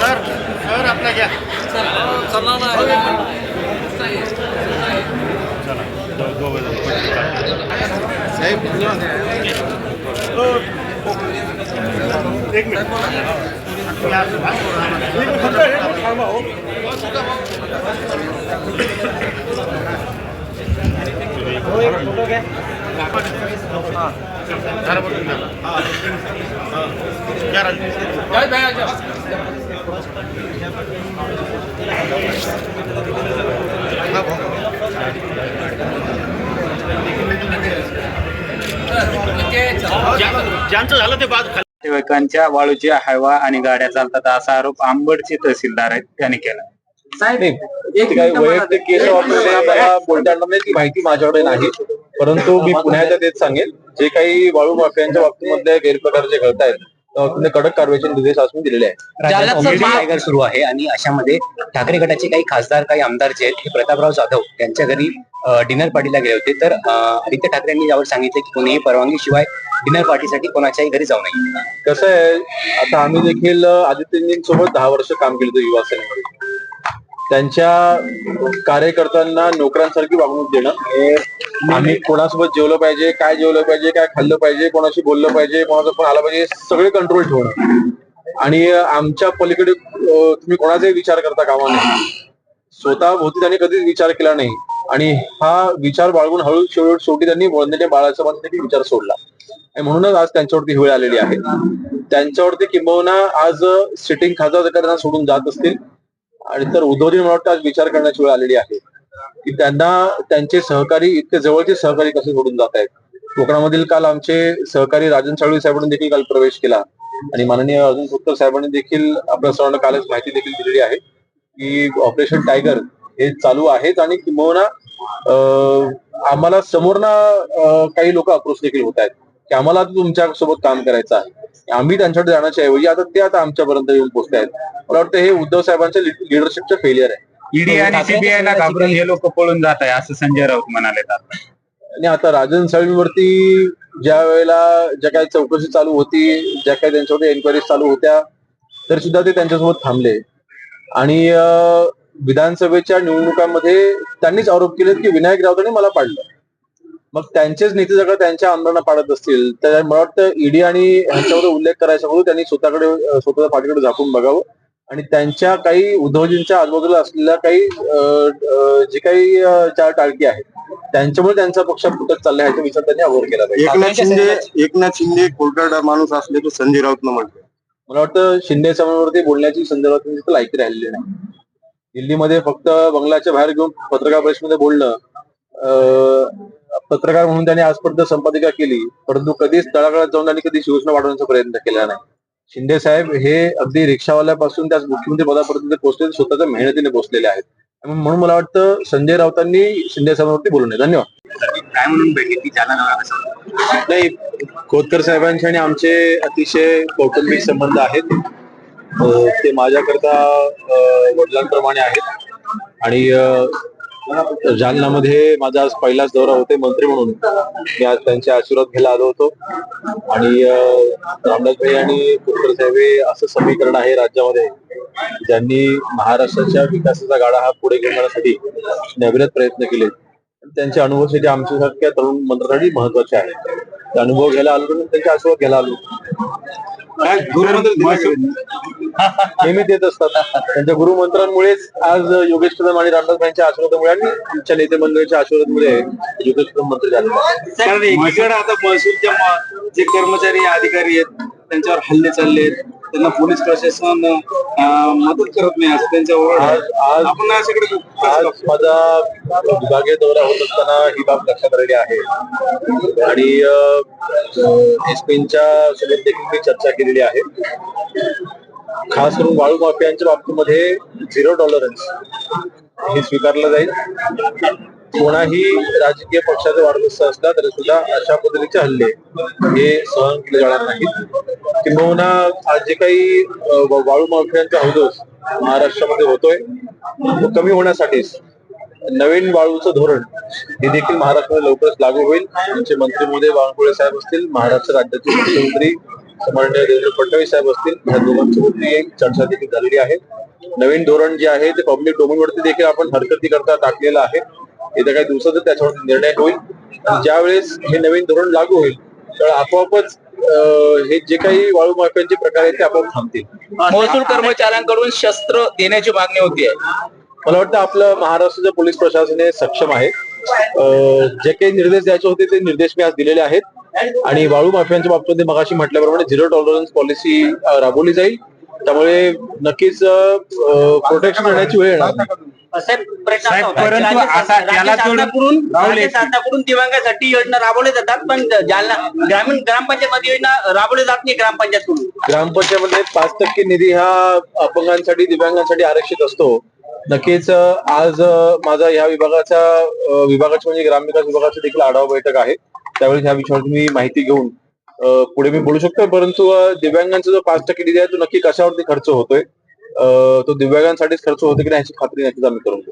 Sir sir आपला घ्या साहेब एक ज्यांचं झालं ते बाद नातेवाईकांच्या वाळूची हवा आणि गाड्या चालतात असा आरोप आंबडचे तहसीलदार आहेत त्यांनी केला. नाही, ते काही वैयक्तिक केस ती माहिती माझ्याकडे नाही. परंतु मी पुन्हा एकदा तेच सांगेन. जे काही वाळू माफियांच्या बाबतीमध्ये गैरप्रकार जे घडत आहेत कडक कारवाईचे निर्देश आज मी दिलेले आहेत. सुरू आहे आणि अशामध्ये ठाकरे गटाचे काही खासदार काही आमदार जे आहेत हे प्रतापराव जाधव त्यांच्या घरी डिनर पार्टीला गेले होते. तर आदित्य ठाकरे यांनी यावर सांगितले की कोणीही परवानगी शिवाय डिनर पार्टीसाठी कोणाच्याही घरी जाऊ नये. कसं आहे आता आम्ही देखील आदित्यजींसोबत दहा वर्ष काम केलं होतं युवा सेनेमध्ये. त्यांच्या कार्यकर्त्यांना नोकरांसारखी वागणूक देणं हे आम्ही कोणासोबत जेवलं पाहिजे काय जेवलं पाहिजे काय खाल्लं पाहिजे कोणाशी बोललं पाहिजे कोणाचा फोन आला पाहिजे सगळे कंट्रोल ठेवणं. आणि आमच्या पलीकडे तुम्ही कोणाचाही विचार करता कामा नये स्वतः भोवती त्यांनी कधीच विचार केला नाही. आणि हा विचार बाळगून हळू शेवट शेवटी त्यांनी वंदनीय बाळाचा विचार सोडला. आणि म्हणूनच आज त्यांच्यावरती ही वेळ आलेली आहे. त्यांच्यावरती किंबहुना आज सिटिंग खासदार त्यांना सोडून जात असतील. आणि तर उद्धवजी मला वाटतं आज विचार करण्याची वेळ आलेली आहे. की त्यांना त्यांचे सहकारी इतके जवळचे सहकारी कसे सोडून जात आहेत? कोकणामधील काल आमचे सहकारी राजन साळवी साहेबांनी देखील काल प्रवेश केला. आणि माननीय अर्जुन खोतकर साहेबांनी देखील आपल्या सर्वांना कालच माहिती देखील दिलेली आहे की ऑपरेशन टायगर हे चालू आहेत आणि किंबहुना आम्हाला समोरना काही लोक अप्रोच देखील होत आहेत की आम्हाला आता तुमच्यासोबत काम करायचं आहे. आम्ही त्यांच्याकडे जाण्याच्या ऐवजी आता ते आता आमच्यापर्यंत येऊन पोहोचत आहेत. मला वाटतं हे उद्धव साहेबांच्या लिडरशिपचं फेलियर आहे. ईडी आणि सीबीआय ला घाबरून हे लोक पळून जात आहे असं संजय राऊत म्हणाले आता आणि आता राजन साळवीवरती ज्या वेळेला ज्या काही चौकशी चालू होती ज्या काही त्यांच्यावर एन्क्वायरी चालू होत्या तर सुद्धा ते त्यांच्यासोबत थांबले. आणि विधानसभेच्या निवडणुकांमध्ये त्यांनीच आरोप केले की विनायक राऊतांनी मला पाडलं. मग त्यांचेच नेते जर का त्यांच्या आमदारांना पाडत असतील तर मला वाटतं ईडी आणि ह्यांच्यावर उल्लेख करायचा म्हणून त्यांनी स्वतःकडे स्वतःच्या पाठीकडे झाकून बघावं. आणि त्यांच्या काही उद्धवजींच्या आजूबाजूला असलेल्या काही जे काही चार टाळकी आहेत त्यांच्यामुळे त्यांचा पक्ष फुटत चालला ह्याचा विचार त्यांनी अगोदर केला पाहिजे. एकनाथ शिंदे एकनाथ शिंदे कोलकाता माणूस असले तो संजय राऊतनं म्हटलं मला वाटतं शिंदे साहेबांवरती बोलण्याची संदर्भात लायकी राहिलेली नाही. दिल्लीमध्ये फक्त बंगलाच्या बाहेर घेऊन पत्रकार परिषदेमध्ये बोलणं अं, पत्रकार म्हणून त्यांनी आजपर्यंत संपादिका केली परंतु कधीच तळागाळात जाऊन त्यांनी कधी शिवसेना वाढवण्याचा प्रयत्न केला नाही. शिंदे साहेब हे अगदी रिक्षावाल्यापासून त्या मुख्यमंत्री पदापर्यंत पोहोचले स्वतःच्या मेहनतीने पोहोचलेले आहेत. म्हणून मला वाटतं संजय राऊतांनी शिंदे साहेबांवरती बोलू नये. धन्यवाद. काय म्हणून होता? नाही खोतकर साहेबांचे आणि आमचे अतिशय कौटुंबिक संबंध आहेत. ते माझ्याकरता वडिलांप्रमाणे आहेत. आणि जालन्यामध्ये माझा आज पहिलाच दौरा होते मंत्री म्हणून. मी आज त्यांचे आशीर्वाद घ्यायला आलो होतो. आणि रामदासभाई रामदास भाई आणि पुत्र साहेबे असं समीकरण आहे राज्यामध्ये. ज्यांनी महाराष्ट्राच्या विकासाचा गाडा हा पुढे घेऊन जाण्यासाठी प्रयत्न केले त्यांचे शेती आमच्यासारख्या तरुण मंत्र्यांसाठी महत्त्वाचे आहे अनुभव घ्यायला आलो म्हणून त्यांचे आशीर्वाद घ्यायला आलो. नेहमी देत असतात. त्यांच्या गुरुमंत्रांमुळेच आज योगेश कदम आणि रामदास भाईंच्या आशीर्वादामुळे आणि आमच्या नेते मंडळीच्या आशीर्वादामुळे योगेश कदम मंत्री झाले. कारण एकीकडे आता महसूलच्या जे कर्मचारी अधिकारी आहेत त्यांच्यावर हल्ले चालले आहेत. त्यांना पोलीस प्रशासन मदत करत नाही असं आज आपण अशाकडे आज माझा विभागीय दौरा होत असताना ही बाब लक्षात आलेली आहे. आणि एस पीच्या सोबत देखील मी चर्चा केलेली आहे. खास करून वाळू माफियांच्या बाबतीमध्ये झिरो टॉलरन्स हे स्वीकारलं जाईल. कोणाही राजकीय पक्षाचा वाढदिवस असला तरी सुद्धा अशा पद्धतीचे हल्ले हे सहन केले जाणार नाहीत. किंबहुना आज जे काही वाळू माफियांचा हौदोस महाराष्ट्रामध्ये होतोय तो कमी होण्यासाठीच नवीन वाळूचं धोरण हे देखील महाराष्ट्रामध्ये लवकरच लागू होईल. आमचे मंत्री मोदय बावनकुळे साहेब असतील महाराष्ट्र राज्याचे मुख्यमंत्री माननीय देवेंद्र फडणवीस साहेब असतील या दोघांसोबत एक चर्चा देखील झालेली आहे. नवीन धोरण जे आहे ते पब्लिक डोमेनवरती देखील आपण हरकती करता टाकलेलं आहे. येत्या काही दिवसातच त्याच्यावर निर्णय होईल ज्यावेळेस हे नवीन धोरण लागू होईल तर आपोआपच हे जे काही वाळू माफियांचे प्रकार आहेत ते आपोआप थांबतील. महसूल कर्मचाऱ्यांकडून शस्त्र देण्याची मागणी होती मला वाटतं आपलं महाराष्ट्राचं पोलीस प्रशासन हे सक्षम आहे जे काही निर्देश द्यायचे होते ते निर्देश मी आज दिलेले आहेत. आणि वाळू माफियांच्या बाबतीत मगाशी म्हटल्याप्रमाणे झिरो टॉलरन्स पॉलिसी राबवली जाईल. त्यामुळे नक्कीच प्रोटेक्शन देण्याची वेळ येणार शासनाकडून दिव्यांगासाठी योजना राबवल्या जातात पण जालना ग्रामीण ग्रामपंचायत मध्ये योजना राबवली जात नाही ग्रामपंचायतकडून. ग्रामपंचायतमध्ये पाच टक्के निधी हा अपंगांसाठी दिव्यांगांसाठी आरक्षित असतो. नक्कीच आज माझा या विभागाचा विभागाची म्हणजे ग्रामविकास विभागाची देखील आढावा बैठक आहे. त्यावेळी ह्या विषयावर मी माहिती घेऊन पुढे मी बोलू शकतो परंतु दिव्यांगांचा जो पाच टक्के निधी आहे तो नक्की कशावरती खर्च होतोय? तो दिव्यांगांसाठीच खर्च होतो की नाही याची खात्री नक्कीच आम्ही करून घेऊ